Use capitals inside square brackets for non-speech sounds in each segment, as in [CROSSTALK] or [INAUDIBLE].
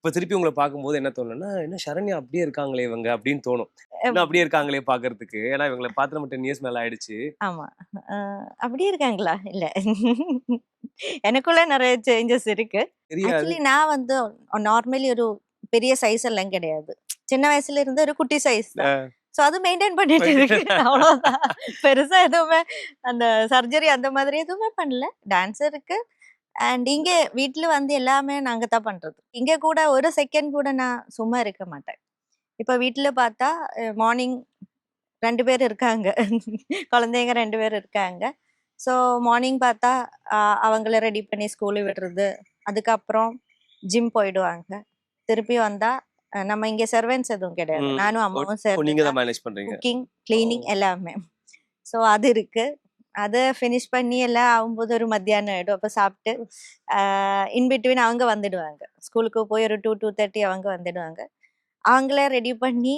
இப்ப திருப்பி உங்களை பார்க்கும்போது என்ன தோணும்னா என்ன சரண்யா அப்படியே இருக்காங்களே இவங்க? அப்படின்னு தோணும். அப்படியே இருக்காங்களே பாக்குறதுக்கு? ஏன்னா இவங்களை பார்த்து நம்ம டென் இயர்ஸ் மேல ஆயிடுச்சு. ஆமா. அப்படியே இருக்காங்களா? இல்ல. எனக்குள்ள நிறைய சேஞ்சஸ் இருக்கு. ஆக்சுவலி நான் வந்து நார்மலி ஒரு பெரிய சைஸ் எல்லாம் கிடையாது. சின்ன வயசுல இருந்து ஒரு குட்டி சைஸ் ஸோ அது மெயின்டைன் பண்ணிட்டு இருக்கு. அவ்வளோதான் பெருசா எதுவுமே அந்த சர்ஜரி அந்த மாதிரி எதுவுமே பண்ணல. டான்ஸ் இருக்கு. அண்ட் இங்கே வீட்ல வந்து எல்லாமே நாங்க தான் பண்றது. இங்க கூட ஒரு செகண்ட் கூட நான் சும்மா இருக்க மாட்டேன். இப்போ வீட்ல பார்த்தா மார்னிங் ரெண்டு பேர் இருக்காங்க. குழந்தைங்க ரெண்டு பேர் இருக்காங்க. ஸோ மார்னிங் பார்த்தா அவங்கள ரெடி பண்ணி ஸ்கூலு விடுறது. அதுக்கப்புறம் ஜிம் போயிடுவாங்க. திருப்பி வந்தா நம்ம இங்க சர்வன்ஸ் எதுவும் கிடையாது. நானும் அம்மாவும் சேர்ந்து குக்கிங் கிளீனிங் எல்லாமே. ஸோ அது இருக்கு. அதை ஃபினிஷ் பண்ணி எல்லாம் ஆகும்போது ஒரு மத்தியானம் ஆயிடும். அப்போ சாப்பிட்டு இன் பிட்வீன் அவங்க வந்துடுவாங்க. ஸ்கூலுக்கு போய் ஒரு டூ டூ தேர்ட்டி அவங்க வந்துடுவாங்க. அவங்களே ரெடி பண்ணி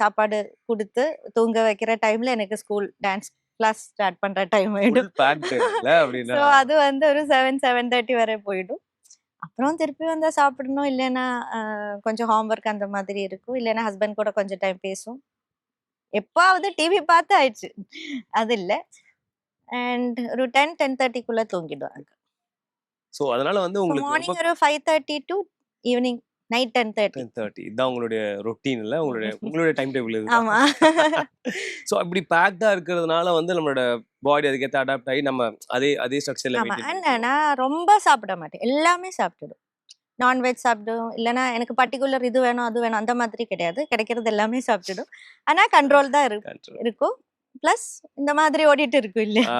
சாப்பாடு கொடுத்து தூங்க வைக்கிற டைம்ல எனக்கு ஸ்கூல் டான்ஸ் கிளாஸ் ஸ்டார்ட் பண்ற டைம் ஆயிடும். ஸோ அது வந்து ஒரு செவன் செவன் தேர்ட்டி வரை போயிடும். அப்புறம் திருப்பி வந்தா சாப்பிடணும் இல்லைன்னா கொஞ்சம் ஹோம்ஒர்க் அந்த மாதிரி இருக்கும். இல்லைன்னா ஹஸ்பண்ட் கூட கொஞ்சம் டைம் பேசும். எப்பாவது டிவி பார்த்து ஆயிடுச்சு. அது இல்லை. அண்ட் ஒரு டென் டென் தேர்ட்டிக்குள்ள தூங்கிடுவாங்க. சோ அதனால வந்து உங்களுக்கு மார்னிங் ஒரு five thirty to evening night ten thirty. Ten thirty. இதான் உங்களுடைய ரொட்டீன் இல்ல? உங்களுடைய [LAUGHS] உங்களுடைய டைம் டேபிள் இது ஆமா. [LAUGHS] சோ இப்படி பேக்டா இருக்கிறதுனால வந்து நம்மளோட பாடி அதுக்கேற்ற அடாப்ட் ஆகி நம்ம அதே அதே ஸ்ட்ரக்சர்ல ஆமா. மெயின்டைன் அண்ட் நான் ரொம்ப சாப்பிட மாட்டேன். எல்லாமே சாப்பிட்டுடும். நான்வெஜ் சாப்பிடும். இல்லைன்னா எனக்கு பர்டிகுலர் இது வேணும் அது வேணும் அந்த மாதிரி கிடையாது. கிடைக்கிறது எல்லாமே சாப்பிட்டுடும். ஆனா கண்ட்ரோல் தான் இருக்கு கண்ட்ரோல் [LAUGHS] இருக்கும். ப்ளஸ் இந்த மாதிரி ஓடிட்டு இருக்கும் இல்லையா